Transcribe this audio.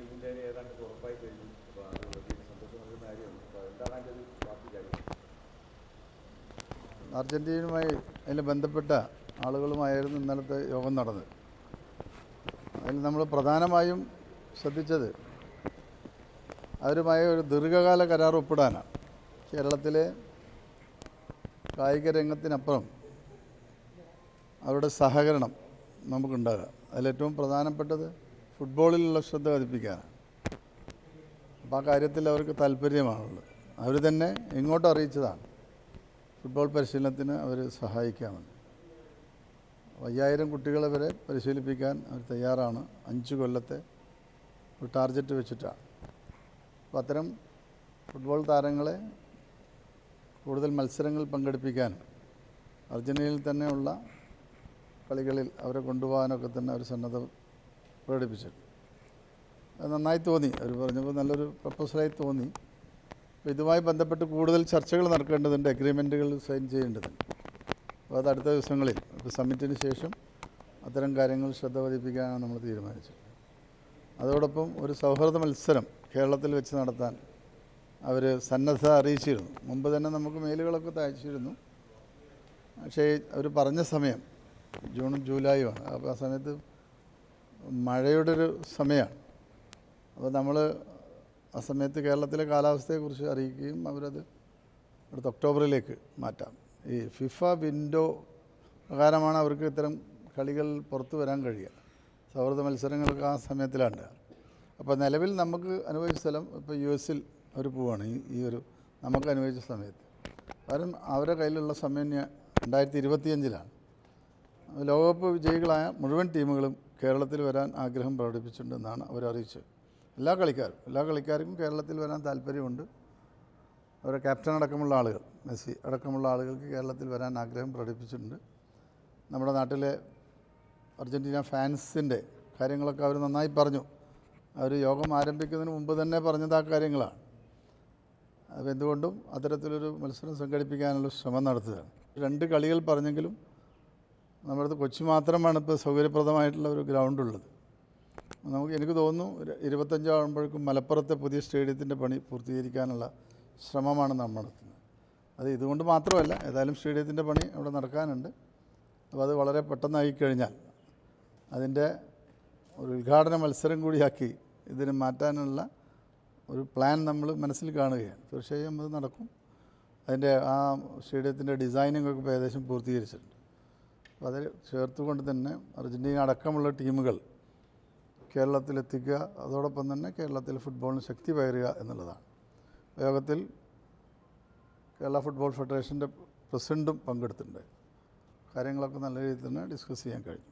ടീമിന്റെ ഏതാണ്ട് ഉറപ്പായി കഴിഞ്ഞു. അപ്പോൾ അത് കാര്യമാണ്. അപ്പോൾ എന്താണ് അതിന്റെ ഒരു ബാക്കി കാര്യം അർജന്റീനയുമായി അതിൽ ബന്ധപ്പെട്ട ആളുകളുമായിരുന്നു ഇന്നലത്തെ യോഗം നടന്നത്. അതിൽ നമ്മൾ പ്രധാനമായും ശ്രദ്ധിച്ചത് അവരുമായ ഒരു ദീർഘകാല കരാർ ഒപ്പിടാനാണ്. കേരളത്തിലെ കായിക രംഗത്തിനപ്പുറം അവരുടെ സഹകരണം നമുക്കുണ്ടാകുക. അതിലേറ്റവും പ്രധാനപ്പെട്ടത് ഫുട്ബോളിലുള്ള ശ്രദ്ധ പതിപ്പിക്കാനാണ് അപ്പോൾ ആ കാര്യത്തിൽ അവർക്ക് താല്പര്യമാണുള്ളത്. അവർ തന്നെ ഇങ്ങോട്ട് അറിയിച്ചതാണ് ഫുട്ബോൾ പരിശീലനത്തിന് അവർ സഹായിക്കാമെന്ന്. അയ്യായിരം കുട്ടികളെ വരെ പരിശീലിപ്പിക്കാൻ അവർ തയ്യാറാണ്. അഞ്ച് കൊല്ലത്തെ ഒരു ടാർഗറ്റ് വെച്ചിട്ടാണ്. അപ്പോൾ അത്തരം ഫുട്ബോൾ താരങ്ങളെ കൂടുതൽ മത്സരങ്ങൾ പങ്കെടുപ്പിക്കാൻ അർജന്റീനയിൽ തന്നെയുള്ള കളികളിൽ അവരെ കൊണ്ടുപോകാനൊക്കെ തന്നെ അവർ സന്നദ്ധ പ്രകടിപ്പിച്ചിട്ടുണ്ട് അത് നന്നായി തോന്നി. അവർ പറഞ്ഞപ്പോൾ നല്ലൊരു പ്രപ്പോസലായി തോന്നി. അപ്പോൾ ഇതുമായി ബന്ധപ്പെട്ട് കൂടുതൽ ചർച്ചകൾ നടക്കേണ്ടതുണ്ട് അഗ്രിമെന്റുകൾ സൈൻ ചെയ്യേണ്ടതുണ്ട്. അപ്പോൾ അത് അടുത്ത ദിവസങ്ങളിൽ ഇപ്പോൾ സമ്മിറ്റിന് ശേഷം അത്തരം കാര്യങ്ങൾ ശ്രദ്ധ പതിപ്പിക്കാനാണ് നമ്മൾ തീരുമാനിച്ചത്. അതോടൊപ്പം ഒരു സൗഹൃദ മത്സരം കേരളത്തിൽ വെച്ച് നടത്താൻ അവർ സന്നദ്ധ അറിയിച്ചിരുന്നു. മുമ്പ് തന്നെ നമുക്ക് മെയിലുകളൊക്കെ അയച്ചിരുന്നു. പക്ഷേ അവർ പറഞ്ഞ സമയം ജൂണും ജൂലൈയുമാണ് അപ്പോൾ ആ സമയത്ത് മഴയുടെ ഒരു സമയമാണ്. അപ്പോൾ നമ്മൾ ആ സമയത്ത് കേരളത്തിലെ കാലാവസ്ഥയെക്കുറിച്ച് അറിയിക്കുകയും അവരത് അടുത്ത ഒക്ടോബറിലേക്ക് മാറ്റാം. ഈ ഫിഫ വിൻഡോ പ്രകാരമാണ് അവർക്ക് ഇത്തരം കളികൾ പുറത്തു വരാൻ കഴിയുക. സൗഹൃദ മത്സരങ്ങൾക്ക് ആ സമയത്തിലാണ്. അപ്പോൾ നിലവിൽ നമുക്ക് അനുവദിച്ച സ്ഥലം ഇപ്പോൾ യു എസിൽ അവർ പോവുകയാണ് ഈ ഈ ഒരു നമുക്ക് അനുഭവിച്ച സമയത്ത്. കാരണം അവരുടെ കയ്യിലുള്ള സമയം രണ്ടായിരത്തി ഇരുപത്തിയഞ്ചിലാണ്. ലോകകപ്പ് വിജയികളായ മുഴുവൻ ടീമുകളും കേരളത്തിൽ വരാൻ ആഗ്രഹം പ്രകടിപ്പിച്ചിട്ടുണ്ടെന്നാണ് അറിയിച്ചത്. എല്ലാ കളിക്കാരും എല്ലാ കളിക്കാർക്കും കേരളത്തിൽ വരാൻ താല്പര്യമുണ്ട്. അവരെ ക്യാപ്റ്റൻ അടക്കമുള്ള ആളുകൾ മെസ്സി അടക്കമുള്ള ആളുകൾക്ക് കേരളത്തിൽ വരാൻ ആഗ്രഹം പ്രകടിപ്പിച്ചിട്ടുണ്ട്. നമ്മുടെ നാട്ടിലെ അർജന്റീന ഫാൻസിന്റെ കാര്യങ്ങളൊക്കെ അവർ നന്നായി പറഞ്ഞു. അവർ യോഗം ആരംഭിക്കുന്നതിന് മുമ്പ് തന്നെ പറഞ്ഞത് ആ കാര്യങ്ങളാണ്. അപ്പോൾ എന്തുകൊണ്ടും അത്തരത്തിലൊരു മത്സരം സംഘടിപ്പിക്കാനുള്ള ശ്രമം നടത്തുകയാണ്. രണ്ട് കളികൾ പറഞ്ഞെങ്കിലും നമ്മുടെ അടുത്ത് കൊച്ചി മാത്രമാണ് ഇപ്പോൾ സൗകര്യപ്രദമായിട്ടുള്ള ഒരു ഗ്രൗണ്ട് ഉള്ളത് നമുക്ക് എനിക്ക് തോന്നുന്നു ഒരു ഇരുപത്തഞ്ചാകുമ്പോഴേക്കും മലപ്പുറത്തെ പുതിയ സ്റ്റേഡിയത്തിന്റെ പണി പൂർത്തീകരിക്കാനുള്ള ശ്രമമാണ് നമ്മൾ നടത്തുന്നത്. അത് ഇതുകൊണ്ട് മാത്രമല്ല ഏതായാലും സ്റ്റേഡിയത്തിന്റെ പണി അവിടെ നടക്കാനുണ്ട്. അപ്പോൾ അത് വളരെ പെട്ടെന്നായി കഴിഞ്ഞാൽ അതിന്റെ ഒരു ഉദ്ഘാടന മത്സരം കൂടിയാക്കി ഇതിനെ മാറ്റാനുള്ള ഒരു പ്ലാൻ നമ്മൾ മനസ്സിൽ കാണുകയാണ്. തീർച്ചയായും അത് നടക്കും. അതിന്റെ ആ സ്റ്റേഡിയത്തിന്റെ ഡിസൈനിങ് ഒക്കെ ഇപ്പോൾ ഏകദേശം പൂർത്തീകരിച്ചിട്ടുണ്ട്. അത് ചേർത്തുകൊണ്ട് തന്നെ അർജന്റീന അടക്കമുള്ള ടീമുകൾ കേരളത്തിലെത്തിക്കുക അതോടൊപ്പം തന്നെ കേരളത്തിൽ ഫുട്ബോളിന് ശക്തി പകരുക എന്നുള്ളതാണ്. യോഗത്തിൽ കേരള ഫുട്ബോൾ ഫെഡറേഷന്റെ പ്രസിഡന്റും പങ്കെടുത്തിട്ടുണ്ട്. കാര്യങ്ങളൊക്കെ നല്ല രീതിയിൽ തന്നെ ഡിസ്കസ് ചെയ്യാൻ കഴിഞ്ഞു.